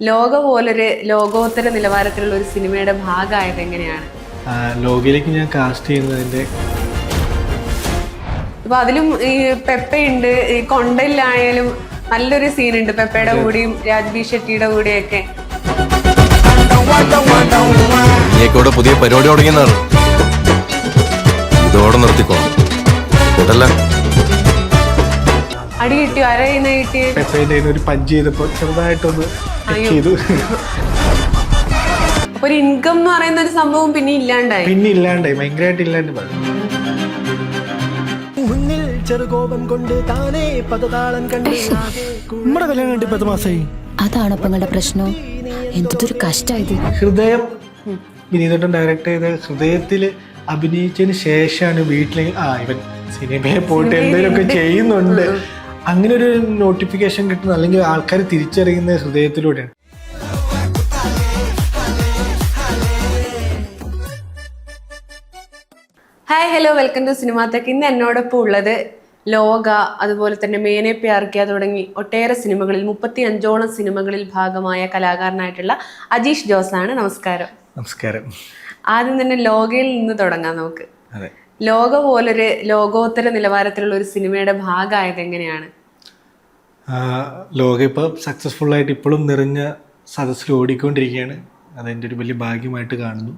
ലോക പോലൊരു ലോകോത്തര നിലവാരത്തിലുള്ള ഒരു സിനിമയുടെ ഭാഗമായത് എങ്ങനെയാണ്? ലോകയിലേക്ക് ഞാൻ കാസ്റ്റ് ചെയ്യുന്നതിന്റെ ഇപ്പൊ അതിലും ഈ പെപ്പയുണ്ട് ഈ കൊണ്ടയിലായാലും നല്ലൊരു സീനുണ്ട്. പെപ്പയുടെ കൂടിയും രാജ്ബി ഷെട്ടിയുടെ കൂടെയൊക്കെ. പുതിയ പരിപാടി തുടങ്ങിയെന്നാണ്. ഇതോടെ നിർത്തിക്കോ. കേട്ടല്ല അടി കിട്ടി അരയുന്ന കിട്ടി പെപ്പേന്റെ ഒരു പഞ്ച് ചെയ്തപ്പോൾ ചെറുതായിട്ടൊന്ന് ചെയ്തു. അപ്പൊ ഒരു ഇൻകം എന്ന് പറയുന്ന ഒരു സംഭവം പിന്നെ ഇല്ലാണ്ടായി. പിന്നെ ഇല്ലാണ്ടായി ഭയങ്കരമായിട്ട് ഇല്ലാണ്ട്. മുന്നിൽ ചെറുകോപം കൊണ്ട് താനേ പദതാളം കണ്ട് നമ്മുടെ കല്യാണം കണ്ടി പത്ത് മാസമായി അതാണ് ഇപ്പൊ നിങ്ങളുടെ പ്രശ്നം. എന്തൊരു കഷ്ടായത്. ഹൃദയം. വിനീതോട്ടം ഡയറക്റ്റ് ചെയ്ത ഹൃദയത്തിൽ അഭിനയിച്ചതിന് ശേഷമാണ് വീട്ടിലേക്ക് ആ ഇവൻ സിനിമയെ പോയിട്ട് എന്തെങ്കിലുമൊക്കെ ചെയ്യുന്നുണ്ട്. അങ്ങനെ ഒരു നോട്ടിഫിക്കേഷൻ കിട്ടുന്ന അല്ലെങ്കിൽ ആൾക്കാർ തിരിച്ചറിയുന്ന ഹൃദയത്തിലൂടെയാണ്. ഹായ് ഹലോ വെൽക്കം ടു സിനിമാത്തേക്ക് ഇന്ന് എന്നോടൊപ്പം ഉള്ളത് ലോക അതുപോലെ തന്നെ മേനെ പ്യാർക്കിയ തുടങ്ങി ഒട്ടേറെ സിനിമകളിൽ മുപ്പത്തി അഞ്ചോളം സിനിമകളിൽ ഭാഗമായ കലാകാരനായിട്ടുള്ള അജീഷ് ജോസാണ് നമസ്കാരം. നമസ്കാരം. ആദ്യം തന്നെ ലോകയിൽ നിന്ന് തുടങ്ങാം നമുക്ക്. അതെ. ലോക പോലൊരു ലോകോത്തര നിലവാരത്തിലുള്ള ഒരു സിനിമയുടെ ഭാഗമായത് എങ്ങനെയാണ്? ലോകം ഇപ്പോൾ സക്സസ്ഫുൾ ആയിട്ട് ഇപ്പോഴും നിറഞ്ഞ സദസ്സിൽ ഓടിക്കൊണ്ടിരിക്കുകയാണ്. അതെന്റെ ഒരു വലിയ ഭാഗ്യമായിട്ട് കാണുന്നു.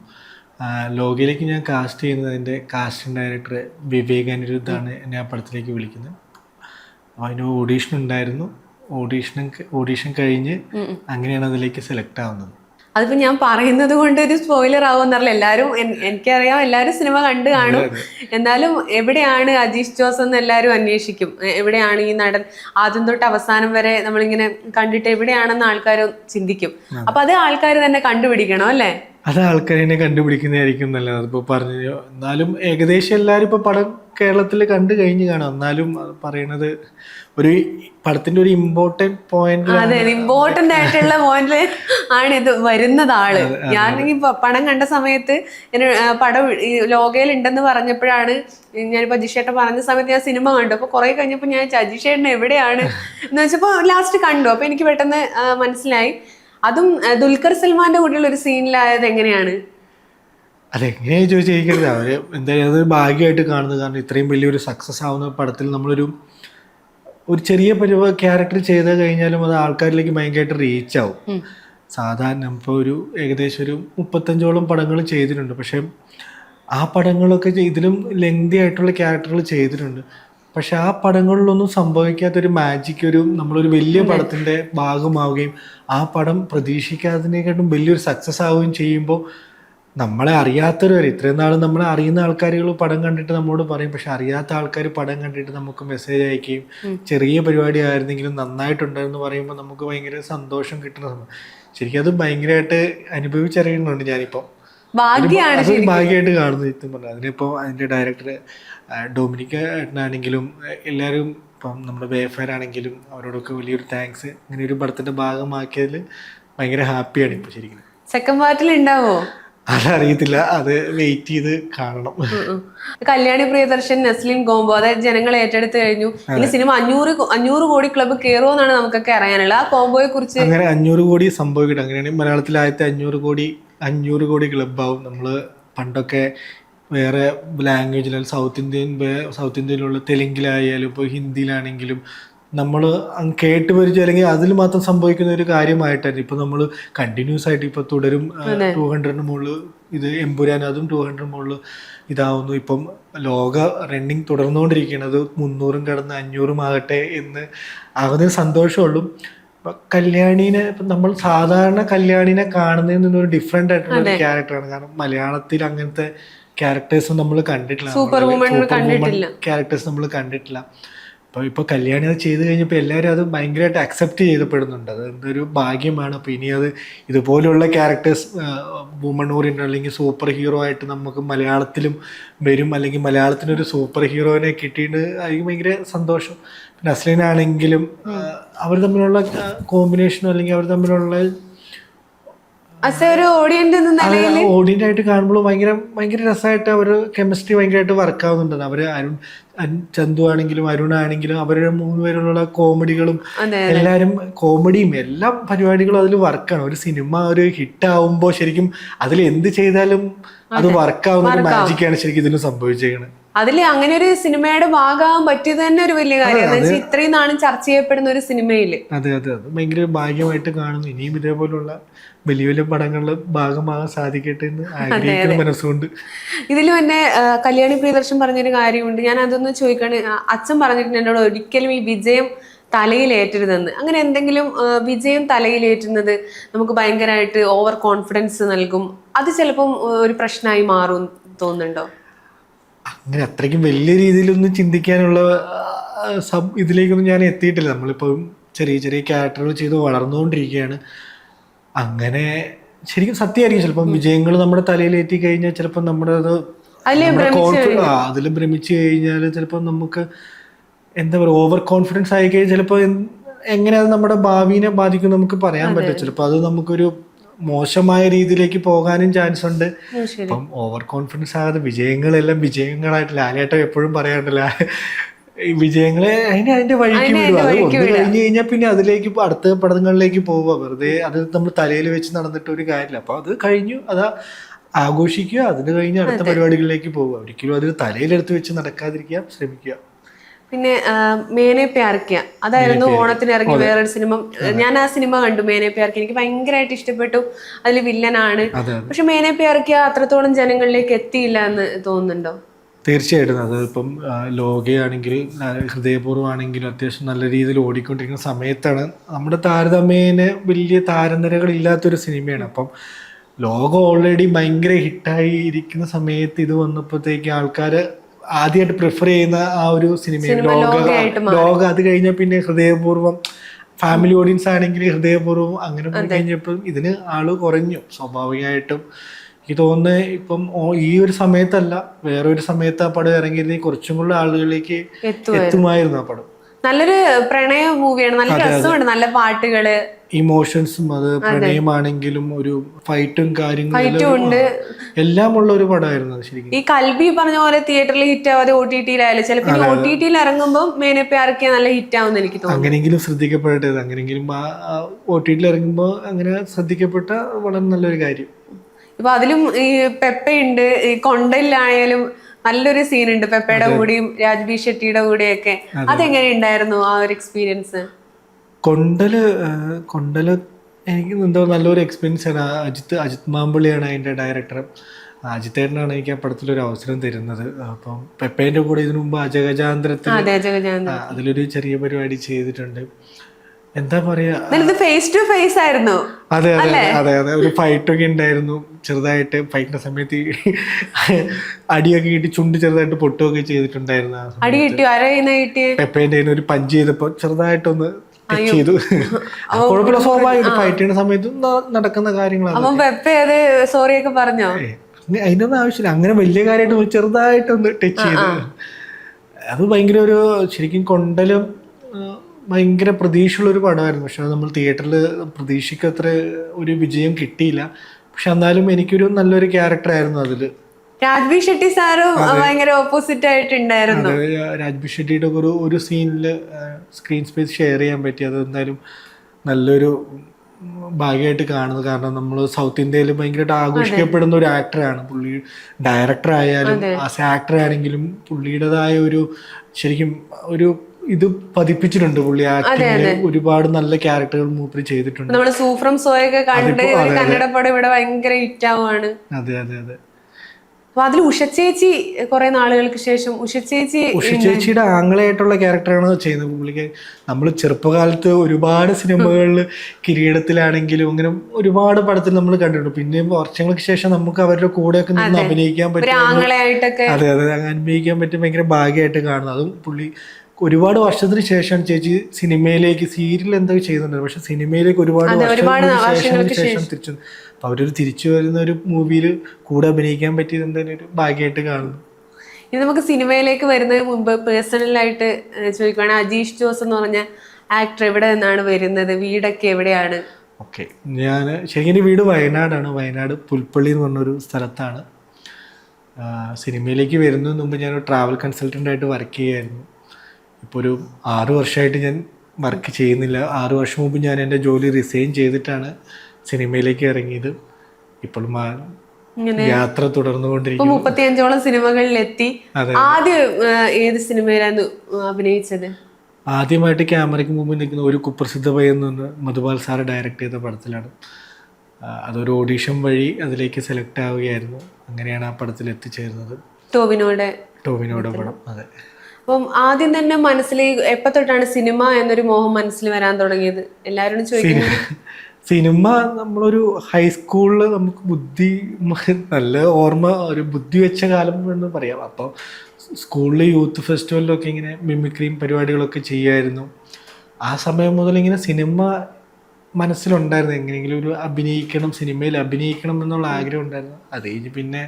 ലോകയിലേക്ക് ഞാൻ കാസ്റ്റ് ചെയ്യുന്നത് എന്റെ കാസ്റ്റിംഗ് ഡയറക്ടർ വിവേക് അനിരുദ്ധാണ് എന്നെ ആ പടത്തിലേക്ക് വിളിക്കുന്നത്. അതിന് ഓഡീഷൻ ഉണ്ടായിരുന്നു. ഓഡീഷൻ ഓഡീഷൻ കഴിഞ്ഞ് അങ്ങനെയാണ് അതിലേക്ക് സെലക്ട് ആവുന്നത്. അതിപ്പോ ഞാൻ പറയുന്നത് കൊണ്ട് ഒരു സ്പോയിലർ ആവുമെന്നറിയില്ല എല്ലാരും എൻ- എനിക്കറിയാം എല്ലാരും സിനിമ കണ്ടു കാണും. എന്നാലും എവിടെയാണ് അജീഷ് ജോസ് എന്ന് എല്ലാരും അന്വേഷിക്കും. എവിടെയാണ് ഈ നടൻ? ആദ്യം തൊട്ട് അവസാനം വരെ നമ്മളിങ്ങനെ കണ്ടിട്ട് എവിടെയാണെന്ന് ആൾക്കാർ ചിന്തിക്കും. അപ്പൊ അത് ആൾക്കാർ തന്നെ കണ്ടുപിടിക്കണം അല്ലേ? അത് ആൾക്കാരെ കണ്ടുപിടിക്കുന്നതായിരിക്കും നല്ലത്. അതിപ്പോൾ പറഞ്ഞു എന്നാലും ഏകദേശം എല്ലാവരും ഇപ്പോൾ പടം കേരളത്തിൽ കണ്ടു കഴിഞ്ഞ് കാണാം. എന്നാലും പറയണത് ഒരു പടത്തിന്റെ ഒരു ഇമ്പോർട്ടന്റ് പോയിന്റ് അതെ ഇമ്പോർട്ടന്റ് ആയിട്ടുള്ള പോയിന്റ് ആണ് ഇത് വരുന്നത് ആൾ. ഞാനെങ്കിൽ പടം കണ്ട സമയത്ത് പടം ലോകയിൽ ഉണ്ടെന്ന് പറഞ്ഞപ്പോഴാണ് ഞാനിപ്പോ അജിഷേട്ട പറഞ്ഞ സമയത്ത് ഞാൻ സിനിമ കണ്ടു. അപ്പൊ കുറെ കഴിഞ്ഞപ്പോൾ ഞാൻ അജിഷേട്ടൻ എവിടെയാണ്? എന്ന് വെച്ചപ്പോ ലാസ്റ്റ് കണ്ടു. അപ്പൊ എനിക്ക് പെട്ടെന്ന് മനസ്സിലായി. അതും ദുൽഖർ സൽമാന്റെ കൂടെയുള്ള ഒരു സീനിലായത് എങ്ങനെയാണ്? അതെങ്ങനെയാ ചോദിച്ചു കഴിക്കരുത് അവർ എന്തായാലും അതൊരു ഭാഗ്യമായിട്ട് കാണുന്നത് കാരണം ഇത്രയും വലിയൊരു സക്സസ് ആവുന്ന പടത്തിൽ നമ്മളൊരു ഒരു ചെറിയ പരിവ ക്യാരക്ടർ ചെയ്ത് കഴിഞ്ഞാലും അത് ആൾക്കാരിലേക്ക് ഭയങ്കരമായിട്ട് റീച്ച് ആവും. സാധാരണ ഇപ്പോൾ ഒരു ഏകദേശം ഒരു മുപ്പത്തഞ്ചോളം പടങ്ങൾ ചെയ്തിട്ടുണ്ട്. പക്ഷേ ആ പടങ്ങളൊക്കെ ഇതിലും ലെങ്തി ആയിട്ടുള്ള ക്യാരക്ടറുകൾ ചെയ്തിട്ടുണ്ട്. പക്ഷെ ആ പടങ്ങളിലൊന്നും സംഭവിക്കാത്തൊരു മാജിക് ഒരു നമ്മളൊരു വലിയ പടത്തിന്റെ ഭാഗമാവുകയും ആ പടം പ്രതീക്ഷിക്കാത്തതിനെക്കാട്ടും വലിയൊരു സക്സസ് ആവുകയും ചെയ്യുമ്പോൾ നമ്മളെ അറിയാത്തവർ ഇത്രയും നാൾ നമ്മളെ അറിയുന്ന ആൾക്കാരുകൾ പടം കണ്ടിട്ട് നമ്മോട് പറയും പക്ഷെ അറിയാത്ത ആൾക്കാർ പടം കണ്ടിട്ട് നമുക്ക് മെസ്സേജ് അയക്കുകയും ചെറിയ പരിപാടി ആയിരുന്നെങ്കിലും നന്നായിട്ടുണ്ടെന്ന് പറയുമ്പോൾ നമുക്ക് ഭയങ്കര സന്തോഷം കിട്ടുന്ന സമയം. ശരിക്കും അത് ഭയങ്കരമായിട്ട് അനുഭവിച്ചറിയുന്നുണ്ട് ഞാനിപ്പോൾ. ഭാഗ്യമായിട്ട് കാണുന്നു ഇത്തും പറഞ്ഞു അതിനിപ്പോൾ അതിന്റെ ഡയറക്ടർ ഡൊമിനിക്ക ഏട്ടനാണെങ്കിലും എല്ലാവരും ഇപ്പം നമ്മുടെ വേഫയർ ആണെങ്കിലും അവരോടൊക്കെ വലിയൊരു താങ്ക്സ് ഇങ്ങനെ ഒരു പടത്തിന്റെ ഭാഗമാക്കിയതിൽ ഭയങ്കര ഹാപ്പിയാണ് ഇപ്പോൾ ശരിക്കും. സെക്കൻഡ് പാർട്ടിൽ ഉണ്ടാവോ അതറിയത്തില്ല. അത് വെയിറ്റ് ചെയ്ത് കാണണം. കല്യാണി പ്രിയദർശൻ നസ്ലിൻ കോംബോ അതായത് ജനങ്ങൾ ഏറ്റെടുത്ത് കഴിഞ്ഞു. ഇനി സിനിമ അഞ്ഞൂറ് അഞ്ഞൂറ് കോടി ക്ലബ്ബ് കയറുമെന്നാണ് നമുക്കൊക്കെ അറിയാനുള്ളത്. ആ കോംബോയെ കുറിച്ച് അങ്ങനെ അഞ്ഞൂറ് കോടി സംഭവിക്കട്ടെ. അങ്ങനെയാണെങ്കിൽ മലയാളത്തിൽ ആദ്യത്തെ അഞ്ഞൂറ് കോടി അഞ്ഞൂറ് കോടി ക്ലബ്ബാവും നമ്മൾ പണ്ടൊക്കെ വേറെ ലാംഗ്വേജിൽ സൗത്ത് ഇന്ത്യൻ സൗത്ത് ഇന്ത്യയിലുള്ള തെലുങ്കിലായാലും ഇപ്പോൾ ഹിന്ദിയിലാണെങ്കിലും നമ്മൾ കേട്ട് പരിചയം അല്ലെങ്കിൽ അതിൽ മാത്രം സംഭവിക്കുന്ന ഒരു കാര്യമായിട്ടായിരുന്നു. ഇപ്പോൾ നമ്മൾ കണ്ടിന്യൂസ് ആയിട്ട് ഇപ്പോൾ തുടരും ടു ഹൺഡ്രഡിന് മുകളിൽ ഇത് എമ്പുരാൻ അതും ടു ഹൺഡ്രഡിന് മുകളിൽ ഇതാവുന്നു. ഇപ്പം ലോക റണ്ണിങ് തുടർന്നുകൊണ്ടിരിക്കുന്നത് മുന്നൂറും കടന്ന് അഞ്ഞൂറും ആകട്ടെ എന്ന് ആകുന്നതിന് സന്തോഷമുള്ളൂ. ഇപ്പൊ കല്യാണീനെ ഇപ്പം നമ്മൾ സാധാരണ കല്യാണിനെ കാണുന്നതിൽ നിന്നൊരു ഡിഫറെന്റ് ആയിട്ടുള്ള ഒരു ക്യാരക്ടറാണ് കാരണം മലയാളത്തിൽ അങ്ങനത്തെ ക്യാരക്ടേഴ്സ് നമ്മൾ കണ്ടിട്ടില്ല. സൂപ്പർ വുമൺ കണ്ടിട്ടില്ല. ക്യാരക്ടേഴ്സ് നമ്മൾ കണ്ടിട്ടില്ല. അപ്പോൾ ഇപ്പോൾ കല്യാണി അത് ചെയ്ത് കഴിഞ്ഞപ്പോൾ എല്ലാവരും അത് ഭയങ്കരമായിട്ട് അക്സെപ്റ്റ് ചെയ്തപ്പെടുന്നുണ്ട് അത് എന്തൊരു ഭാഗ്യമാണ്. അപ്പോൾ ഇനി അത് ഇതുപോലുള്ള ക്യാരക്ടേഴ്സ് വുമൺ ഓറിയന്റ് അല്ലെങ്കിൽ സൂപ്പർ ഹീറോ ആയിട്ട് നമുക്ക് മലയാളത്തിലും വരും. അല്ലെങ്കിൽ മലയാളത്തിനൊരു സൂപ്പർ ഹീറോയിനെ കിട്ടിയിട്ട് അതിന് ഭയങ്കര സന്തോഷം. പിന്നെ അസ്ലിനാണെങ്കിലും അവർ തമ്മിലുള്ള കോമ്പിനേഷനോ അല്ലെങ്കിൽ അവർ തമ്മിലുള്ള അസ ഒരു ഓഡിയൻസ് എന്ന നിലയിൽ ഓഡിയന്റ് ആയിട്ട് കാണുമ്പോൾ ഭയങ്കര ഭയങ്കര രസമായിട്ട് അവർ കെമിസ്ട്രി ഭയങ്കരമായിട്ട് വർക്ക് ആവുന്നുണ്ട് അവർ അരുൺ ചന്തു ആണെങ്കിലും അരുൺ ആണെങ്കിലും അവരുടെ മൂന്ന് പേരുള്ള കോമഡികളും എല്ലാരും എല്ലാവരും കോമഡിയും എല്ലാ പരിപാടികളും അതിൽ വർക്കാണ് ഒരു സിനിമ ഒരു ഹിറ്റ് ആവുമ്പോൾ ശരിക്കും അതിൽ എന്ത് ചെയ്താലും അത് വർക്ക് ആവുന്ന ഒരു മാജിക്കാണ് ശരിക്കും ഇതിന് സംഭവിച്ചേക്കുന്നത് അതിൽ അങ്ങനെ ഒരു സിനിമയുടെ ഭാഗമാകാൻ പറ്റിയത് തന്നെ ഒരു വലിയ കാര്യം എന്ന് വെച്ചാൽ ഇത്രയും നാളും ചർച്ച ചെയ്യപ്പെടുന്ന ഒരു സിനിമയിൽ അതെ അതെ അത്. ഭയങ്കര ഭാഗ്യമായിട്ട് കാണുന്നു. ഇനിയും ഇതേപോലുള്ള വലിയ വലിയ പടങ്ങളിൽ ഭാഗമാകാൻ സാധിക്കട്ടെ എന്ന് ആഗ്രഹിക്കുന്ന മനസ്സുകൊണ്ട്. ഇതിൽ തന്നെ കല്യാണി പ്രിയദർശൻ പറഞ്ഞൊരു കാര്യമുണ്ട്. ഞാൻ അതൊന്ന് ചോദിക്കാണ്. അച്ഛൻ പറഞ്ഞിട്ടുണ്ട് എന്നോട് ഒരിക്കലും ഈ വിജയം തലയിലേറ്റരുതെന്ന്. അങ്ങനെ എന്തെങ്കിലും വിജയം വിജയം തലയിലേറ്റുന്നത് നമുക്ക് ഭയങ്കരമായിട്ട് ഓവർ കോൺഫിഡൻസ് നൽകും. അത് ചിലപ്പം ഒരു പ്രശ്നമായി മാറും തോന്നുന്നുണ്ടോ? അങ്ങനെ അത്രയ്ക്കും വലിയ രീതിയിലൊന്നും ചിന്തിക്കാനുള്ള സബ് ഇതിലേക്കൊന്നും ഞാൻ എത്തിയിട്ടില്ല. നമ്മളിപ്പോൾ ചെറിയ ചെറിയ ക്യാരക്ടറുകൾ ചെയ്ത് വളർന്നുകൊണ്ടിരിക്കുകയാണ്. അങ്ങനെ ശരിക്കും സത്യമായിരിക്കും. ചിലപ്പം വിജയങ്ങൾ നമ്മുടെ തലയിലേറ്റി കഴിഞ്ഞാൽ ചിലപ്പോൾ നമ്മുടെ അത് അതിലെ അതിൽ ഭ്രമിച്ചു കഴിഞ്ഞാൽ ചിലപ്പോൾ നമുക്ക് എന്താ പറയുക ഓവർ കോൺഫിഡൻസ് ആയി കഴിഞ്ഞാൽ ചിലപ്പോൾ എങ്ങനെ അത് നമ്മുടെ ഭാവിനെ ബാധിക്കും നമുക്ക് പറയാൻ പറ്റും ചിലപ്പോൾ അത് നമുക്കൊരു മോശമായ രീതിയിലേക്ക് പോകാനും ചാൻസ് ഉണ്ട്. അപ്പം ഓവർ കോൺഫിഡൻസ് ആകാതെ വിജയങ്ങളെല്ലാം വിജയങ്ങളായിട്ട് ലാലേട്ടം എപ്പോഴും പറയാറുണ്ടല്ല. ഈ വിജയങ്ങളെ അതിനെ അതിന്റെ വഴിക്ക് വിടുക. അത് ഒന്ന് കഴിഞ്ഞു കഴിഞ്ഞ് കഴിഞ്ഞാൽ പിന്നെ അതിലേക്ക് അടുത്ത പടങ്ങളിലേക്ക് പോവുക. വെറുതെ അത് നമ്മൾ തലയിൽ വെച്ച് നടന്നിട്ട് ഒരു കാര്യമില്ല. അപ്പൊ അത് കഴിഞ്ഞു. അതാ ആഘോഷിക്കുക. അതിന് കഴിഞ്ഞ് അടുത്ത പരിപാടികളിലേക്ക് പോവുക. ഒരിക്കലും അതിന് തലയിലെടുത്ത് വെച്ച് നടക്കാതിരിക്കാൻ ശ്രമിക്കുക. പിന്നെ മേനെ പ്യാർക്കിയ അതായിരുന്നു ഓണത്തിന് ഇറങ്ങി വേറൊരു സിനിമ. ഞാൻ ആ സിനിമ കണ്ടു മേനെ പ്യാർക്കിയ എനിക്ക് ഭയങ്കരമായിട്ട് ഇഷ്ടപ്പെട്ടു. അതിൽ വില്ലനാണ്. പക്ഷെ മേനെ പ്യാർക്കിയ അത്രത്തോളം ജനങ്ങളിലേക്ക് എത്തിയില്ല എന്ന് തോന്നുന്നുണ്ടോ? തീർച്ചയായിട്ടും. അത് ഇപ്പം ആ, ലോകയാണെങ്കിൽ ഹൃദയപൂർവമാണെങ്കിലും അത്യാവശ്യം നല്ല രീതിയിൽ ഓടിക്കൊണ്ടിരിക്കുന്ന സമയത്താണ് നമ്മുടെ താരതമ്യേന വലിയ താരനിരകൾ ഇല്ലാത്തൊരു സിനിമയാണ്. അപ്പം ലോകം ഓൾറെഡി ഭയങ്കര ഹിറ്റായി ഇരിക്കുന്ന സമയത്ത് ഇത് വന്നപ്പോഴത്തേക്ക് ആൾക്കാർ ആദ്യമായിട്ട് പ്രിഫർ ചെയ്യുന്ന ആ ഒരു സിനിമയാണ് ലോക. അത് കഴിഞ്ഞ പിന്നെ ഹൃദയപൂർവം ഫാമിലി ഓഡിയൻസ് ആണെങ്കിൽ ഹൃദയപൂർവം അങ്ങനെ പോയി കഴിഞ്ഞപ്പോൾ ഇതിന് ആൾ കുറഞ്ഞു. സ്വാഭാവികമായിട്ടും എനിക്ക് തോന്നുന്നത് ഇപ്പം ഈ ഒരു സമയത്തല്ല വേറൊരു സമയത്ത് ആ പടം ഇറങ്ങിയിരുന്നെങ്കിൽ കുറച്ചും കൂടെ ആളുകളിലേക്ക് എത്തുമായിരുന്നു ആ പടം. നല്ലൊരു പ്രണയ മൂവിയാണ്. നല്ല രസമുണ്ട്. നല്ല പാട്ടുകൾ. ഇമോഷൻസും അത് പ്രണയമാണെങ്കിലും ഒരു ഫൈറ്റും കാര്യങ്ങളും ഉണ്ട്. എല്ലാം ഉള്ള ഒരു പടമായിരുന്നു ശരിക്കും. ഈ കൽബി പറഞ്ഞ പോലെ തിയേറ്ററിൽ ഹിറ്റ് ആവാതെ ഒ ടി ടിയിലായാലും ചിലപ്പോൾ ഒ ടി ടിയിൽ ഇറങ്ങുമ്പോൾ മേനെ പ്യാർക്കിയ നല്ല ഹിറ്റ് ആവുന്ന എനിക്ക് തോന്നുന്നു. അങ്ങനെങ്കിലും ശ്രദ്ധിക്കപ്പെടട്ടെ അങ്ങനെങ്കിലും ആ ഒ ടി ടിയിൽ ഇറങ്ങുമ്പോൾ അങ്ങനെ ശ്രദ്ധിക്കപ്പെട്ട വളരെ നല്ലൊരു കാര്യം. ഇപ്പൊ അതിലും ഈ പെപ്പയുണ്ട്. ഈ കൊണ്ടലിലായാലും നല്ലൊരു സീൻ ഉണ്ട്. പെപ്പയുടെ കൂടെയും രാജ്ബി ഷെട്ടിയുടെ കൂടെയൊക്കെ. അതെങ്ങനെ ഉണ്ടായിരുന്നു ആ ഒരു എക്സ്പീരിയൻസ് കൊണ്ടൽ കൊണ്ടൽ എനിക്ക് എന്തോ നല്ലൊരു എക്സ്പീരിയൻസ് ആണ്. അജിത്ത് അജിത് മാമ്പുള്ളിയാണ് അതിന്റെ ഡയറക്ടർ അജിത്തേട്ടനാണ് എനിക്ക് ആ പടത്തിൽ ഒരു അവസരം തരുന്നത്. അപ്പം പെപ്പേന്റെ കൂടെ ഇതിനു മുമ്പ് അജഗജാന്തരത്തിൽ അതെ അതിലൊരു ചെറിയ പരിപാടി ചെയ്തിട്ടുണ്ട്. എന്താ പറയാ? ഫേസ് ടു ഫേസ് ആയിരുന്നു. അതെ അതെ അതെ അതെ. ഒരു ഫൈറ്റ് ഒക്കെ ഉണ്ടായിരുന്നു. ചെറുതായിട്ട് ഫൈറ്റിന്റെ സമയത്ത് അടിയൊക്കെ കിട്ടി ചുണ്ട് ചെറുതായിട്ട് പൊട്ടുകയൊക്കെ ചെയ്തിട്ടുണ്ടായിരുന്നു അടി കിട്ടി ആരായിരുന്നു കിട്ടി പെപ്പേന്റെ ഒരു പഞ്ച് ചെയ്തപ്പോ ചെറുതായിട്ടൊന്ന് ചെയ്തു. കുഴപ്പമില്ല സ്വാഭാവികം ഫൈറ്റ് ചെയ്യുന്ന സമയത്ത് നടക്കുന്ന കാര്യങ്ങളാണ് സോറി ഒക്കെ പറഞ്ഞോ? അതിനൊന്നും ആവശ്യമില്ല. അങ്ങനെ വലിയ കാര്യമായിട്ട് ചെറുതായിട്ടൊന്ന് ടച്ച് ചെയ്ത്. അത് ഭയങ്കര ഒരു ശരിക്കും കൊണ്ടലും ഭയങ്കര പ്രതീക്ഷയുള്ള ഒരു പടമായിരുന്നു. പക്ഷെ നമ്മൾ തിയേറ്ററിൽ പ്രതീക്ഷിക്കത്ര ഒരു വിജയം കിട്ടിയില്ല. പക്ഷെ എന്നാലും എനിക്കൊരു നല്ലൊരു ക്യാരക്ടർ ആയിരുന്നു അതിൽ. രാജ്ബി ഷെട്ടി സാറും ഭയങ്കര ഓപ്പോസിറ്റ് ആയിട്ടുണ്ടായിരുന്നു. രാജ്ബി ഷെട്ടിയുടെ ഒരു ഒരു സീനിൽ സ്ക്രീൻ സ്പേസ് ഷെയർ ചെയ്യാൻ പറ്റി. അത് എന്തായാലും നല്ലൊരു ഭാഗ്യമായിട്ട് കാണുന്നത് കാരണം നമ്മൾ സൗത്ത് ഇന്ത്യയിൽ ഭയങ്കരമായിട്ട് ആഘോഷിക്കപ്പെടുന്ന ഒരു ആക്ടറാണ് പുള്ളി ഡയറക്ടർ ആയാലും ആസ് ആക്ടർ ആണെങ്കിലും പുള്ളിയുടേതായ ഒരു ശരിക്കും ഒരു ഇത് പതിപ്പിച്ചിട്ടുണ്ട് പുള്ളി ആക്ടിങ്ങിൽ ഒരുപാട് നല്ല ക്യാരക്ടറുകൾ മൂപ്പര് ചെയ്തിട്ടുണ്ട്. നമ്മൾ സൂഫ്രം സോയൊക്കെ കണ്ട്. കന്നഡ പടം ഇവിടെ ഭയങ്കര ഹിറ്റ് ആവുകയാണ് അതെ അതെ അതെ. അപ്പൊ അതിൽ ഉഷച്ചേച്ചി കുറെ നാളുകൾക്ക് ശേഷം ഉഷച്ചേച്ചി ഉഷ ചേച്ചിയുടെ ആംഗളായിട്ടുള്ള ക്യാരക്ടറാണ് ചെയ്യുന്നത് പുള്ളിക്ക്? നമ്മൾ ചെറുപ്പകാലത്ത് ഒരുപാട് സിനിമകളിൽ കിരീടത്തിലാണെങ്കിലും അങ്ങനെ ഒരുപാട് പടത്തിൽ നമ്മൾ കണ്ടിട്ടുണ്ട്. പിന്നെ വർഷങ്ങൾക്ക് ശേഷം നമുക്ക് അവരുടെ കൂടെയൊക്കെ നിന്ന് അഭിനയിക്കാൻ പറ്റും അതെ അതെ. അങ്ങനെ അഭിനയിക്കാൻ പറ്റും ഭയങ്കര ഭാഗ്യമായിട്ട് കാണുന്നത് അതും പുള്ളി ഒരുപാട് വർഷത്തിന് ശേഷം ചേച്ചി സിനിമയിലേക്ക് സീരിയൽ എന്തൊക്കെ ചെയ്യുന്നുണ്ട് പക്ഷെ സിനിമയിലേക്ക് ഒരുപാട് അതെ, ഒരുപാട് വർഷങ്ങൾക്ക് ശേഷം തിരിച്ചു അപ്പൊ അവരൊരു തിരിച്ചു വരുന്ന ഒരു മൂവിയിൽ കൂടെ അഭിനയിക്കാൻ പറ്റിയത് എന്തായാലും ഒരു ഭാഗ്യമായിട്ട് കാണുന്നു. ഇനി നമുക്ക് സിനിമയിലേക്ക് വരുന്നതിന് മുമ്പ് പേഴ്സണലായിട്ട് ചോദിക്കുകയാണെങ്കിൽ അജീഷ് ജോസ് എന്ന് പറഞ്ഞ ആക്ടർ എവിടെ നിന്നാണ് വരുന്നത്? വീടൊക്കെ എവിടെയാണ്? ഓക്കെ. ഞാൻ ശരിക്കും എന്റെ വീട് വയനാടാണ്. വയനാട് പുൽപ്പള്ളി എന്ന് പറഞ്ഞൊരു സ്ഥലത്താണ്. സിനിമയിലേക്ക് വരുന്നതിന് മുമ്പ് ഞാൻ ട്രാവൽ കൺസൾട്ടന്റ് ആയിട്ട് വർക്ക് ചെയ്യുമായിരുന്നു ഇപ്പോൾ ഒരു ആറു വർഷമായിട്ട് ഞാൻ വർക്ക് ചെയ്യുന്നില്ല. ആറു വർഷം മുമ്പ് ഞാൻ എന്റെ ജോലി റിസൈൻ ചെയ്തിട്ടാണ് സിനിമയിലേക്ക് ഇറങ്ങിയത്. ഇപ്പോഴും ആ യാത്ര തുടർന്നുകൊണ്ടിരിക്കും തുടർന്നുകൊണ്ടിരിക്കുന്നു മുപ്പത്തിയഞ്ചോളം സിനിമകളിൽ എത്തി ആദ്യം ഏത് സിനിമയിലാണ് അഭിനയിച്ചത്? ആദ്യമായിട്ട് ക്യാമറയ്ക്ക് മുമ്പിൽ നിൽക്കുന്ന ഒരു കുപ്രസിദ്ധ പയ്യൻ നിന്ന് മധുപാൽ സാർ ഡയറക്റ്റ് ചെയ്ത പടത്തിലാണ്. അതൊരു ഓഡീഷൻ വഴി അതിലേക്ക് സെലക്ട് ആവുകയായിരുന്നു. അങ്ങനെയാണ് ആ പടത്തിൽ എത്തിച്ചേർന്നത് ടോവിനോടെ ടോവിനോടെ പടം അതെ. അപ്പം ആദ്യം തന്നെ മനസ്സിൽ എപ്പോ തൊട്ടാണ് സിനിമ എന്നൊരു മോഹം മനസ്സിൽ വരാൻ തുടങ്ങിയത്? എല്ലാവരും ചോദിക്കുന്നത് സിനിമ നമ്മളൊരു ഹൈസ്കൂളിൽ നമുക്ക് ബുദ്ധി നല്ല ഓർമ്മ ഒരു ബുദ്ധി വെച്ച കാലം എന്ന് പറയാം. അപ്പോൾ സ്കൂളിൽ യൂത്ത് ഫെസ്റ്റിവലിലൊക്കെ ഇങ്ങനെ മിമിക്രിയും പരിപാടികളൊക്കെ ചെയ്യുമായിരുന്നു. ആ സമയം മുതൽ ഇങ്ങനെ സിനിമ മനസ്സിലുണ്ടായിരുന്നു. എങ്ങനെയെങ്കിലും ഒരു അഭിനയിക്കണം സിനിമയിൽ അഭിനയിക്കണം എന്നുള്ള ആഗ്രഹം ഉണ്ടായിരുന്നു. അത് കഴിഞ്ഞ് പിന്നെ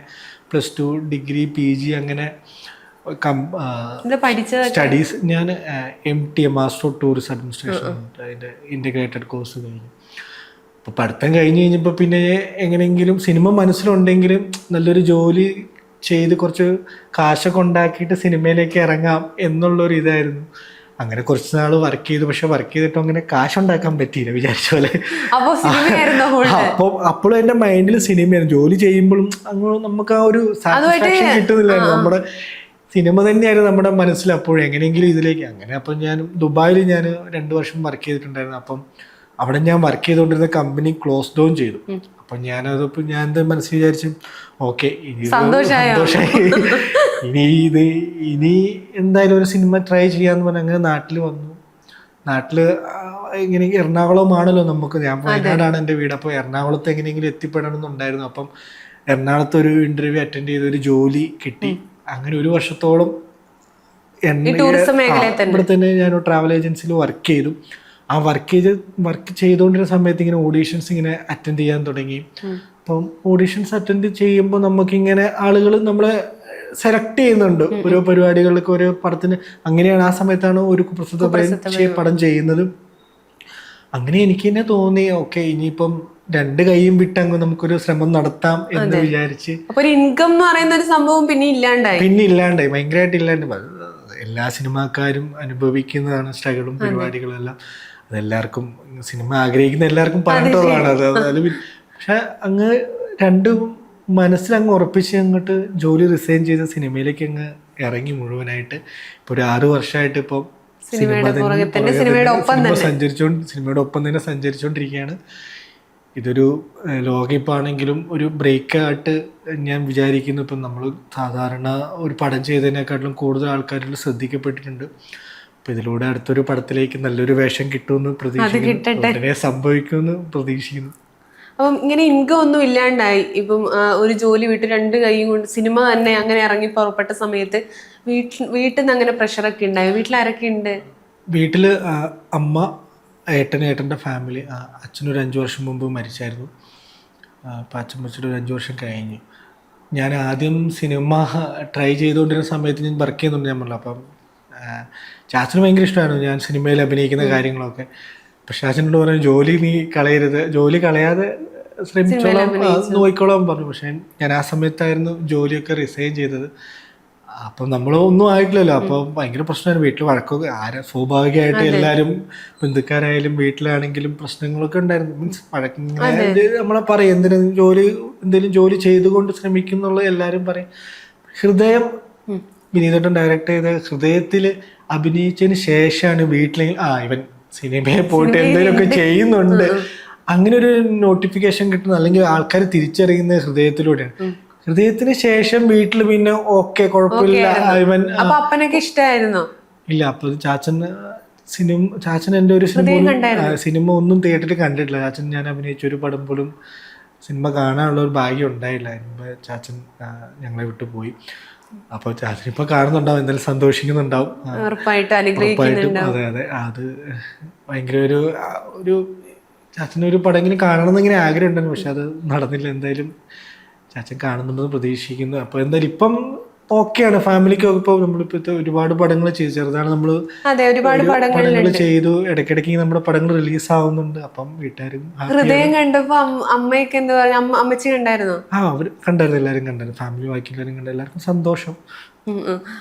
plus two degree P G അങ്ങനെ സ്റ്റഡീസ് ഞാൻ M T M master of tourism administration അതിന്റെ ഇന്റഗ്രേറ്റഡ് കോഴ്സ് കഴിഞ്ഞു. അപ്പോൾ പഠിത്തം കഴിഞ്ഞ് കഴിഞ്ഞപ്പോൾ പിന്നെ എങ്ങനെയെങ്കിലും സിനിമ മനസ്സിലുണ്ടെങ്കിലും നല്ലൊരു ജോലി ചെയ്ത് കുറച്ച് കാശൊക്കെ ഉണ്ടാക്കിയിട്ട് സിനിമയിലേക്ക് ഇറങ്ങാം എന്നുള്ളൊരു ഇതായിരുന്നു. അങ്ങനെ കുറച്ച് നാൾ വർക്ക് ചെയ്തു. പക്ഷെ വർക്ക് ചെയ്തിട്ട് അങ്ങനെ കാശ് ഉണ്ടാക്കാൻ പറ്റിയില്ല വിചാരിച്ച പോലെ. അപ്പൊ സിനിമയായിരുന്നു full. അപ്പം അപ്പോഴും എന്റെ മൈൻഡിൽ സിനിമയാണ് ജോലി ചെയ്യുമ്പോഴും അങ്ങനെ നമുക്ക് ആ ഒരു സാറ്റിസ്ഫാക്ഷൻ കിട്ടുന്നില്ലായിരുന്നു. നമ്മുടെ സിനിമ തന്നെയായിരുന്നു നമ്മുടെ മനസ്സിൽ അപ്പോഴും. എങ്ങനെയെങ്കിലും ഇതിലേക്ക്. അങ്ങനെ അപ്പം ഞാൻ ദുബായിൽ ഞാൻ രണ്ട് വർഷം വർക്ക് ചെയ്തിട്ടുണ്ടായിരുന്നു. അപ്പം അവിടെ ഞാൻ വർക്ക് ചെയ്തുകൊണ്ടിരുന്ന കമ്പനി ക്ലോസ് ഡൗൺ ചെയ്തു. അപ്പം ഞാനതിപ്പോൾ ഞാൻ എന്താ മനസ്സിൽ വിചാരിച്ചു ഓക്കെ ഇനി? ഇനി ഇത് ഇനി എന്തായാലും ഒരു സിനിമ ട്രൈ ചെയ്യാന്ന് പറഞ്ഞ് അങ്ങനെ നാട്ടിൽ വന്നു. നാട്ടിൽ ഇങ്ങനെ എറണാകുളമാണല്ലോ നമുക്ക്. ഞാൻ വയനാടാണ് എന്റെ വീട്. അപ്പോൾ എറണാകുളത്ത് എങ്ങനെയെങ്കിലും എത്തിപ്പെടണം എന്നുണ്ടായിരുന്നു അപ്പം എറണാകുളത്ത് ഒരു ഇന്റർവ്യൂ അറ്റൻഡ് ചെയ്ത് ഒരു ജോലി കിട്ടി. അങ്ങനെ ഒരു വർഷത്തോളം ഇവിടെ തന്നെ ഞാൻ ട്രാവൽ ഏജൻസിയിൽ വർക്ക് ചെയ്തു. ആ വർക്ക് ചെയ്ത് വർക്ക് ചെയ്തുകൊണ്ടിരുന്ന സമയത്ത് ഇങ്ങനെ ഓഡീഷൻസ് ഇങ്ങനെ അറ്റൻഡ് ചെയ്യാൻ തുടങ്ങി. അപ്പം ഓഡീഷൻസ് അറ്റൻഡ് ചെയ്യുമ്പോൾ നമുക്കിങ്ങനെ ആളുകൾ നമ്മളെ സെലക്ട് ചെയ്യുന്നുണ്ട്. ഓരോ പരിപാടികൾക്ക് ഓരോ പടത്തിന്. അങ്ങനെയാണ് ആ സമയത്താണ് ഒരു പ്രസിദ്ധ പടം ചെയ്യുന്നത്. അങ്ങനെ എനിക്ക് തന്നെ തോന്നി ഓക്കെ ഇനിയിപ്പം രണ്ട് കൈയും വിട്ടങ്ങ് നമുക്കൊരു ശ്രമം നടത്താം എന്ന് വിചാരിച്ച് അപ്പൊ ഒരു ഇൻകം എന്ന് പറയുന്ന ഒരു സംഭവം പിന്നെ ഇല്ലാണ്ടായി. പിന്നെ ഇല്ലാണ്ടായി. ഭയങ്കരമായിട്ട് ഇല്ലാണ്ട്. എല്ലാ സിനിമാക്കാരും അനുഭവിക്കുന്നതാണ് സ്ട്രഗിളും പരിപാടികളും എല്ലാം അതെല്ലാവർക്കും സിനിമ ആഗ്രഹിക്കുന്ന എല്ലാവർക്കും പറഞ്ഞിട്ടുള്ളതാണ്. അത്. അത് പിന്നെ- പക്ഷെ അങ്ങ് രണ്ടും മനസ്സിൽ അങ്ങ് ഉറപ്പിച്ച് അങ്ങോട്ട് ജോലി റിസൈൻ ചെയ്ത സിനിമയിലേക്ക് അങ്ങ് ഇറങ്ങി മുഴുവനായിട്ട്. ഇപ്പൊ ഒരു ആറു വർഷമായിട്ട് ഇപ്പൊ സിനിമയുടെ ഒപ്പം തന്നെ. സഞ്ചരിച്ചോണ്ട് സിനിമയുടെ ഒപ്പം തന്നെ സഞ്ചരിച്ചുകൊണ്ടിരിക്കുകയാണ് ഇതൊരു ലോകയിപ്പാണെങ്കിലും ഒരു ബ്രേക്ക് ആയിട്ട് ഞാൻ വിചാരിക്കുന്നു. ഇപ്പം നമ്മൾ സാധാരണ ഒരു പടം ചെയ്തതിനേക്കാട്ടിലും കൂടുതൽ ആൾക്കാരിൽ ശ്രദ്ധിക്കപ്പെട്ടിട്ടുണ്ട്. അപ്പം ഇതിലൂടെ അടുത്തൊരു പടത്തിലേക്ക് നല്ലൊരു വേഷം കിട്ടുമെന്ന് പ്രതീക്ഷിക്കുന്നു. ഉടനെ സംഭവിക്കുമെന്ന് പ്രതീക്ഷിക്കുന്നു. അപ്പം ഇങ്ങനെ ഇൻകം ഒന്നും ഇല്ലാണ്ടായി. ഇപ്പം ഒരു ജോലി വിട്ട് രണ്ട് കൈയും കൊണ്ട് സിനിമ തന്നെ അങ്ങനെ ഇറങ്ങി പുറപ്പെട്ട സമയത്ത് വീട്ടിൽ വീട്ടിൽ നിന്ന് അങ്ങനെ പ്രഷറൊക്കെ ഉണ്ടായി? വീട്ടിൽ ആരൊക്കെ ഉണ്ട്? വീട്ടിൽ അമ്മ ഏട്ടൻ ഏട്ടന്റെ ഫാമിലി അച്ഛനൊരു അഞ്ച് വർഷം മുമ്പ് മരിച്ചായിരുന്നു. അപ്പം അച്ഛൻ മരിച്ചിട്ട് ഒരു അഞ്ച് വർഷം കഴിഞ്ഞു. ഞാൻ ആദ്യം സിനിമ ട്രൈ ചെയ്തുകൊണ്ടിരുന്ന സമയത്ത് ഞാൻ വർക്ക് ചെയ്യുന്നുണ്ട് ഞാൻ പറഞ്ഞു അപ്പം ചാച്ചന് ഭയങ്കര ഇഷ്ടമാണ് ഞാൻ സിനിമയിൽ അഭിനയിക്കുന്ന കാര്യങ്ങളൊക്കെ. പക്ഷെ അച്ഛനോട് പറഞ്ഞു ജോലി നീ കളയരുത് ജോലി കളയാതെ ശ്രമിച്ചോളാം നോക്കിക്കോളാം പറഞ്ഞു. പക്ഷേ ഞാൻ ആ സമയത്തായിരുന്നു ജോലിയൊക്കെ റിസൈൻ ചെയ്തത്. അപ്പം നമ്മൾ ഒന്നും ആയിട്ടില്ലല്ലോ. അപ്പോൾ ഭയങ്കര പ്രശ്നമായിരുന്നു. വീട്ടിൽ വഴക്കൊക്കെ ആരാ സ്വാഭാവികമായിട്ട് എല്ലാവരും ബന്ധുക്കാരായാലും വീട്ടിലാണെങ്കിലും പ്രശ്നങ്ങളൊക്കെ ഉണ്ടായിരുന്നു. മീൻസ് വഴക്കിങ്ങനെ നമ്മളെ പറയും എന്തിനും ജോലി എന്തെങ്കിലും ജോലി ചെയ്തുകൊണ്ട് ശ്രമിക്കും എന്നുള്ളത് എല്ലാവരും പറയും. ഹൃദയം വിനീതട്ടൻ ഡയറക്റ്റ് ചെയ്ത ഹൃദയത്തിൽ അഭിനയിച്ചതിന് ശേഷമാണ് വീട്ടിലെ ആ ഇവൻ സിനിമയിൽ പോയിട്ട് എന്തെങ്കിലുമൊക്കെ ചെയ്യുന്നുണ്ട്. അങ്ങനെ ഒരു നോട്ടിഫിക്കേഷൻ കിട്ടുന്ന അല്ലെങ്കിൽ ആൾക്കാർ തിരിച്ചറിയുന്നത് ഹൃദയത്തിലൂടെയാണ്. ഹൃദയത്തിന് ശേഷം വീട്ടിൽ പിന്നെ ഓക്കെ കുഴപ്പമില്ല. ഇവൻ അപ്പൊ അപ്പനൊക്കെ ഇഷ്ടമായിരുന്നു ഇല്ല അപ്പൊ ചാച്ചൻ സിനിമ ചാച്ചൻ എന്റെ ഒരു സിനിമ സിനിമ ഒന്നും തിയേറ്ററിൽ കണ്ടിട്ടില്ല. ചാച്ചൻ ഞാൻ അഭിനയിച്ച ഒരു പടം പോലും സിനിമ കാണാനുള്ള ഒരു ഭാഗ്യം ഉണ്ടായില്ല. ചാച്ചൻ ഞങ്ങളെ വിട്ടു പോയി. അപ്പോൾ ചാച്ചൻ ഇപ്പൊ കാണുന്നുണ്ടാവും എന്തായാലും സന്തോഷിക്കുന്നുണ്ടാവും. ഉറപ്പായിട്ട് അതെ അതെ. അത് ഭയങ്കര ഒരു ഒരു ചാച്ചൻ ഒരു ഇങ്ങനെ കാണണം എന്നിങ്ങനെ ആഗ്രഹം ഉണ്ടായിരുന്നു. പക്ഷെ അത് നടന്നില്ല. എന്തായാലും ചാച്ചൻ കാണുന്നുണ്ടെന്ന് പ്രതീക്ഷിക്കുന്നു. അപ്പോൾ എന്തായാലും ഇപ്പം ഓക്കെയാണ്. ഫാമിലിക്കൊക്കെ ഇപ്പോൾ നമ്മളിപ്പോഴത്തെ ഒരുപാട് പടങ്ങൾ ചെയ്തു. ചെറുതാണ് നമ്മൾ ഒരുപാട് പടങ്ങൾ ചെയ്തു. ഇടയ്ക്കിടയ്ക്ക് നമ്മുടെ പടങ്ങൾ റിലീസ് ആവുന്നുണ്ട്. അപ്പം വീട്ടുകാരും. ഹൃദയം കണ്ടപ്പോ അമ്മയൊക്കെ എന്താ പറയാ അമ്മ അമ്മച്ചി കണ്ടായിരുന്നോ? ആ അവർ കണ്ടായിരുന്നു. എല്ലാവരും കണ്ടായിരുന്നു. ഫാമിലി ബാക്കി എല്ലാവരും കണ്ട എല്ലാവർക്കും സന്തോഷം.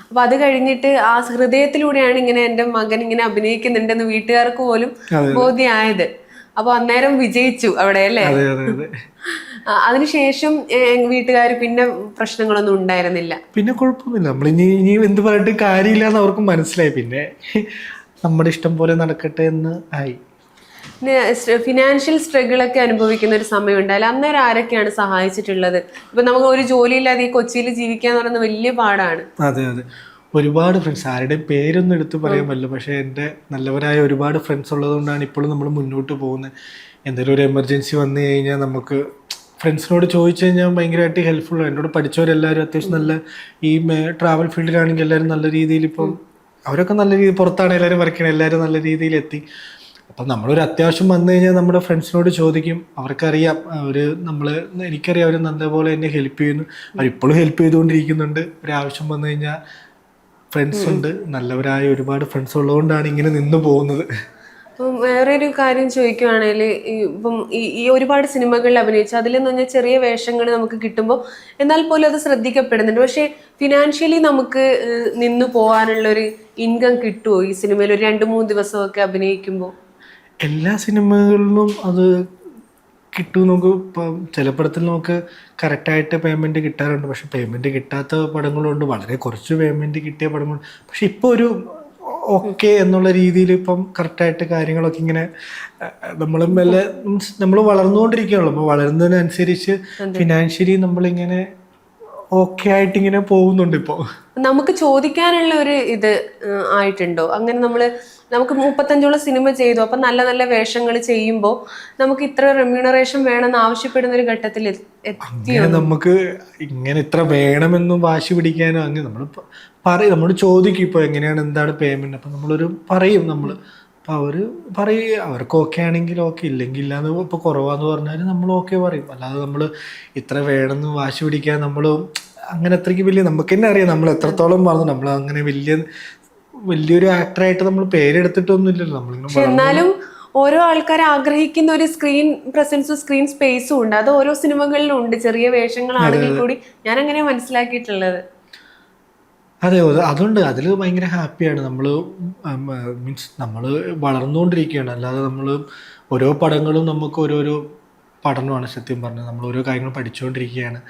അപ്പൊ അത് കഴിഞ്ഞിട്ട് ആ ഹൃദയത്തിലൂടെയാണ് ഇങ്ങനെ എന്റെ മകൻ ഇങ്ങനെ അഭിനയിക്കുന്നുണ്ടെന്ന് വീട്ടുകാർക്ക് പോലും ബോധ്യമായത്. അപ്പൊ അന്നേരം വിജയിച്ചു അവിടെ അല്ലേ? അതിനുശേഷം വീട്ടുകാർ പിന്നെ പ്രശ്നങ്ങളൊന്നും ഉണ്ടായിരുന്നില്ല. പിന്നെ കുഴപ്പമൊന്നുമില്ല. നമ്മൾ ഇനി ഇനി എന്ത് പറഞ്ഞിട്ട് കാര്യമില്ല എന്ന് അവർക്ക് മനസ്സിലായി. പിന്നെ നമ്മുടെ ഇഷ്ടം പോലെ നടക്കട്ടെ എന്ന് ആയി. ഫിനാൻഷ്യൽ സ്ട്രഗിൾ ഒക്കെ അനുഭവിക്കുന്ന ഒരു സമയം ഉണ്ടായാലും അന്നേരം ആരൊക്കെയാണ് സഹായിച്ചിട്ടുള്ളത്? ഇപ്പൊ നമുക്ക് ഒരു ജോലിയില്ലാതെ ഈ കൊച്ചിയിൽ ജീവിക്കുക എന്ന് പറയുന്നത് വലിയ പാടാണ്. അതെ അതെ. ഒരുപാട് ഫ്രണ്ട്സ് ആരുടെയും പേരൊന്നും എടുത്ത് പറയാൻ പറ്റില്ല. പക്ഷേ എന്റെ നല്ലവരായ ഒരുപാട് ഫ്രണ്ട്സ് ഉള്ളതുകൊണ്ടാണ് ഇപ്പോഴും നമ്മൾ മുന്നോട്ട് പോകുന്നത്. എന്തെങ്കിലും ഒരു എമർജൻസി വന്നു കഴിഞ്ഞാൽ നമുക്ക് ഫ്രണ്ട്സിനോട് ചോദിച്ചു കഴിഞ്ഞാൽ ഭയങ്കരമായിട്ട് ഹെൽപ്ഫുള്ളാണ് എന്നോട് പഠിച്ചവരെല്ലാവരും അത്യാവശ്യം നല്ല ഈ ട്രാവൽ ഫീൽഡിലാണെങ്കിൽ എല്ലാവരും നല്ല രീതിയിൽ ഇപ്പം അവരൊക്കെ നല്ല രീതിയിൽ പുറത്താണ് എല്ലാവരും വർക്ക് ചെയ്യണത് എല്ലാവരും നല്ല രീതിയിൽ എത്തി. അപ്പം നമ്മളൊരു അത്യാവശ്യം വന്നു കഴിഞ്ഞാൽ നമ്മുടെ ഫ്രണ്ട്സിനോട് ചോദിക്കും. അവർക്കറിയാം അവർ നമ്മൾ എനിക്കറിയാം അവർ നല്ലപോലെ എന്നെ ഹെൽപ്പ് ചെയ്യുന്നു. അവരിപ്പോഴും ഹെൽപ്പ് ചെയ്തുകൊണ്ടിരിക്കുന്നുണ്ട്. ഒരു ആവശ്യം വന്നു കഴിഞ്ഞാൽ ഫ്രണ്ട്സ് ഉണ്ട്. നല്ലവരായ ഒരുപാട് ഫ്രണ്ട്സ് ഉള്ളതുകൊണ്ടാണ് ഇങ്ങനെ നിന്ന് പോകുന്നത്. അപ്പം വേറൊരു കാര്യം ചോദിക്കുവാണെങ്കിൽ ഇപ്പം ഈ ഒരുപാട് സിനിമകളിൽ അഭിനയിച്ചു അതിൽ നിന്ന് പറഞ്ഞാൽ ചെറിയ വേഷങ്ങൾ നമുക്ക് കിട്ടുമ്പോൾ എന്നാൽ പോലും അത് ശ്രദ്ധിക്കപ്പെടുന്നുണ്ട്. പക്ഷേ ഫിനാൻഷ്യലി നമുക്ക് നിന്നു പോകാനുള്ള ഒരു ഇൻകം കിട്ടുമോ ഈ സിനിമയിൽ? ഒരു രണ്ട് മൂന്ന് ദിവസമൊക്കെ അഭിനയിക്കുമ്പോൾ എല്ലാ സിനിമകളിലും അത് കിട്ടും നമുക്ക് ഇപ്പം ചില പടത്തിൽ നമുക്ക് കറക്റ്റായിട്ട് പേയ്മെന്റ് കിട്ടാറുണ്ട്. പക്ഷേ പേയ്മെന്റ് കിട്ടാത്ത പടങ്ങളുണ്ട്. വളരെ കുറച്ച് പേയ്മെന്റ് കിട്ടിയ പടങ്ങളുണ്ട് പക്ഷേ ഇപ്പോൾ ഒരു ഓക്കെ എന്നുള്ള രീതിയിൽ ഇപ്പം കറക്റ്റായിട്ട് കാര്യങ്ങളൊക്കെ ഇങ്ങനെ നമ്മൾ മെല്ലെ മീൻസ് നമ്മൾ വളർന്നുകൊണ്ടിരിക്കുകയുള്ളൂ അപ്പോൾ വളരുന്നതിനനുസരിച്ച് ഫിനാൻഷ്യലി നമ്മളിങ്ങനെ ഓക്കെ ആയിട്ട് ഇങ്ങനെ പോകുന്നുണ്ട് ഇപ്പോൾ നമുക്ക് ചോദിക്കാനുള്ള ഒരു ഇത് ആയിട്ടുണ്ടോ? അങ്ങനെ നമ്മൾ നമുക്ക് മുപ്പത്തഞ്ചോളം സിനിമ ചെയ്തു. അപ്പം നല്ല നല്ല വേഷങ്ങൾ ചെയ്യുമ്പോൾ നമുക്ക് ഇത്ര റെമ്യൂണറേഷൻ വേണമെന്ന് ആവശ്യപ്പെടുന്ന ഒരു ഘട്ടത്തിൽ നമുക്ക് ഇങ്ങനെ ഇത്ര വേണമെന്നും വാശി പിടിക്കാനോ അങ്ങനെ നമ്മൾ പറയും. നമ്മൾ ചോദിക്കും ഇപ്പോൾ എങ്ങനെയാണ് എന്താണ് പേയ്മെന്റ് അപ്പം നമ്മളൊരു പറയും നമ്മൾ അപ്പം അവർ പറയും അവർക്ക് ഓക്കെ ആണെങ്കിൽ ഓക്കെ ഇല്ലെങ്കിൽ ഇല്ലാന്ന് ഇപ്പോൾ കുറവാന്ന് പറഞ്ഞാൽ നമ്മൾ ഓക്കെ പറയും. അല്ലാതെ നമ്മൾ ഇത്ര വേണമെന്ന് വാശി പിടിക്കാൻ നമ്മൾ അങ്ങനെ അത്രയ്ക്ക് വലിയ നമുക്ക് തന്നെ അറിയാം നമ്മൾ എത്രത്തോളം പറഞ്ഞു നമ്മൾ അങ്ങനെ വലിയ വലിയൊരു ആക്ടറായിട്ട് നമ്മൾ പേരെടുത്തിട്ടൊന്നുമില്ലല്ലോ. നമ്മളിങ്ങനെ പക്ഷെ എന്നാലും ഓരോ ആൾക്കാർ ആഗ്രഹിക്കുന്ന ഒരു സ്ക്രീൻ പ്രസൻസും സ്ക്രീൻ സ്പേസും ഉണ്ട്. അത് ഓരോ സിനിമകളിലും ഉണ്ട്. ചെറിയ വേഷങ്ങളാണെങ്കിൽ കൂടി ഞാൻ അങ്ങനെ മനസ്സിലാക്കിയിട്ടുള്ളത്. അതെ അത് അതുണ്ട്. അതിൽ ഭയങ്കര ഹാപ്പിയാണ് നമ്മൾ മീൻസ് നമ്മൾ വളർന്നുകൊണ്ടിരിക്കുകയാണ്. അല്ലാതെ നമ്മൾ ഓരോ പടങ്ങളും നമുക്ക് ഓരോരോ പഠനമാണ് സത്യം പറഞ്ഞത്. നമ്മൾ ഓരോ കാര്യങ്ങൾ പഠിച്ചുകൊണ്ടിരിക്കുകയാണ്.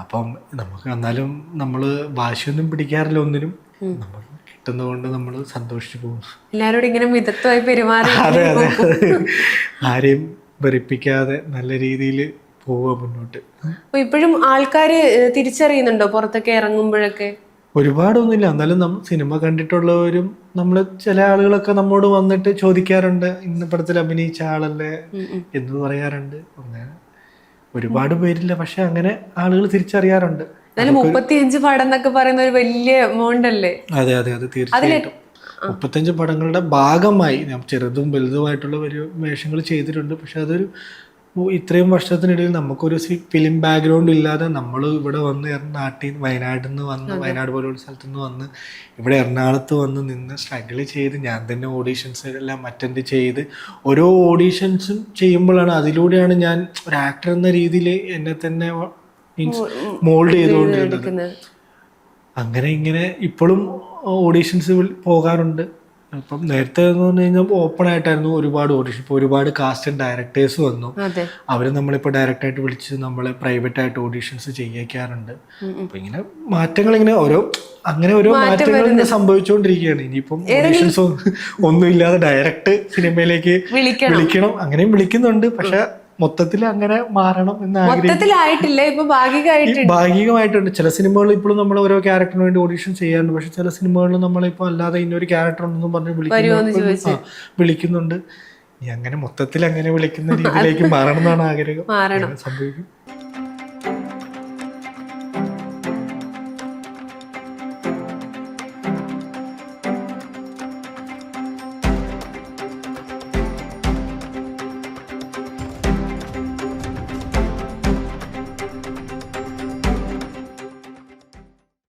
അപ്പം നമുക്ക് എന്നാലും നമ്മൾ വാശിയൊന്നും പിടിക്കാറില്ല ഒന്നിനും. നമ്മൾ കിട്ടുന്നതുകൊണ്ട് നമ്മൾ സന്തോഷിച്ചു പോകും എല്ലാവരോടും ഇങ്ങനെ മിതത്വമായി പെരുമാറി അതെ അതെ. ആരെയും വെറുപ്പിക്കാതെ നല്ല രീതിയിൽ പോവുക മുന്നോട്ട്. ഇപ്പോഴും ആൾക്കാർ തിരിച്ചറിയുന്നുണ്ടോ പുറത്തൊക്കെ ഇറങ്ങുമ്പോഴൊക്കെ? ഒരുപാടൊന്നുമില്ല. എന്നാലും നമ്മൾ സിനിമ കണ്ടിട്ടുള്ളവരും നമ്മൾ ചില ആളുകളൊക്കെ നമ്മോട് വന്നിട്ട് ചോദിക്കാറുണ്ട്. ഇന്ന പടത്തിൽ അഭിനയിച്ച ആളല്ലേ എന്ന് പറയാറുണ്ട്. അങ്ങനെ ഒരുപാട് പേരില്ല. പക്ഷെ അങ്ങനെ ആളുകൾ തിരിച്ചറിയാറുണ്ട്. എന്നാലും മുപ്പത്തിയഞ്ച് പടം എന്നൊക്കെ പറയുന്ന ഒരു വലിയ എമൗണ്ട് അല്ലേ അതെ അതെ അത് തീർച്ചയായിട്ടും. മുപ്പത്തഞ്ച് പടങ്ങളുടെ ഭാഗമായി ഞാൻ ചെറുതും വലുതുമായിട്ടുള്ള ഒരു വേഷങ്ങൾ ചെയ്തിട്ടുണ്ട്. പക്ഷെ അതൊരു ഇത്രയും വർഷത്തിനിടയിൽ നമുക്കൊരു ഫിലിം ബാക്ക്ഗ്രൗണ്ട് ഇല്ലാതെ നമ്മൾ ഇവിടെ വന്ന് നാട്ടിൽ വയനാട്ടിൽ നിന്ന് വന്ന് വയനാട് പോലുള്ള സ്ഥലത്തു നിന്ന് വന്ന് ഇവിടെ എറണാകുളത്ത് വന്ന് നിന്ന് സ്ട്രഗിൾ ചെയ്ത് ഞാൻ തന്നെ ഓഡീഷൻസ് എല്ലാം അറ്റൻഡ് ചെയ്ത് ഓരോ ഓഡീഷൻസും ചെയ്യുമ്പോഴാണ് അതിലൂടെയാണ് ഞാൻ ഒരു ആക്ടർ എന്ന രീതിയിൽ എന്നെ തന്നെ മീൻസ് മോൾഡ് ചെയ്തുകൊണ്ടിരുന്നത് അങ്ങനെ ഇങ്ങനെ ഇപ്പോഴും ഓഡീഷൻസ് പോകാറുണ്ട്. അപ്പം നേരത്തെ എന്ന് പറഞ്ഞു കഴിഞ്ഞാൽ ഓപ്പൺ ആയിട്ടായിരുന്നു ഒരുപാട് ഓഡീഷൻ ഇപ്പോൾ ഒരുപാട് കാസ്റ്റ് ഡയറക്ടേഴ്സ് വന്നു. അവർ അവർ നമ്മളിപ്പോൾ ഡയറക്റ്റ് ആയിട്ട് വിളിച്ച് നമ്മളെ പ്രൈവറ്റ് ആയിട്ട് ഓഡീഷൻസ് ചെയ്യിക്കാറുണ്ട്. അപ്പൊ ഇങ്ങനെ മാറ്റങ്ങൾ ഇങ്ങനെ ഓരോ അങ്ങനെ ഓരോ മാറ്റങ്ങൾ ഇങ്ങനെ സംഭവിച്ചുകൊണ്ടിരിക്കുകയാണ് ഇനിയിപ്പം ഓഡീഷൻസ് ഒന്നും ഇല്ലാതെ ഡയറക്റ്റ് സിനിമയിലേക്ക് വിളിക്കണം. അങ്ങനെയും വിളിക്കുന്നുണ്ട്. പക്ഷെ മൊത്തത്തിൽ അങ്ങനെ മാറണം എന്ന് മൊത്തത്തിലായിട്ടില്ല ഇപ്പൊ ഭാഗികമായിട്ട് ഭാഗികമായിട്ടുണ്ട്. ചില സിനിമകളിൽ ഇപ്പോഴും നമ്മൾ ഓരോ ക്യാരക്ടറിന് വേണ്ടി ഓഡിഷൻ ചെയ്യാറുണ്ട്. പക്ഷെ ചില സിനിമകളിൽ നമ്മളിപ്പോൾ അല്ലാതെ ഇന്നൊരു ക്യാരക്ടർ ഉണ്ടെന്നും പറഞ്ഞ് വിളിക്കുന്നു. വിളിക്കുന്നുണ്ട്. അങ്ങനെ മൊത്തത്തിൽ അങ്ങനെ വിളിക്കുന്ന രീതിയിലേക്ക് മാറണം എന്നാണ് ആഗ്രഹം. സംഭവിക്കും.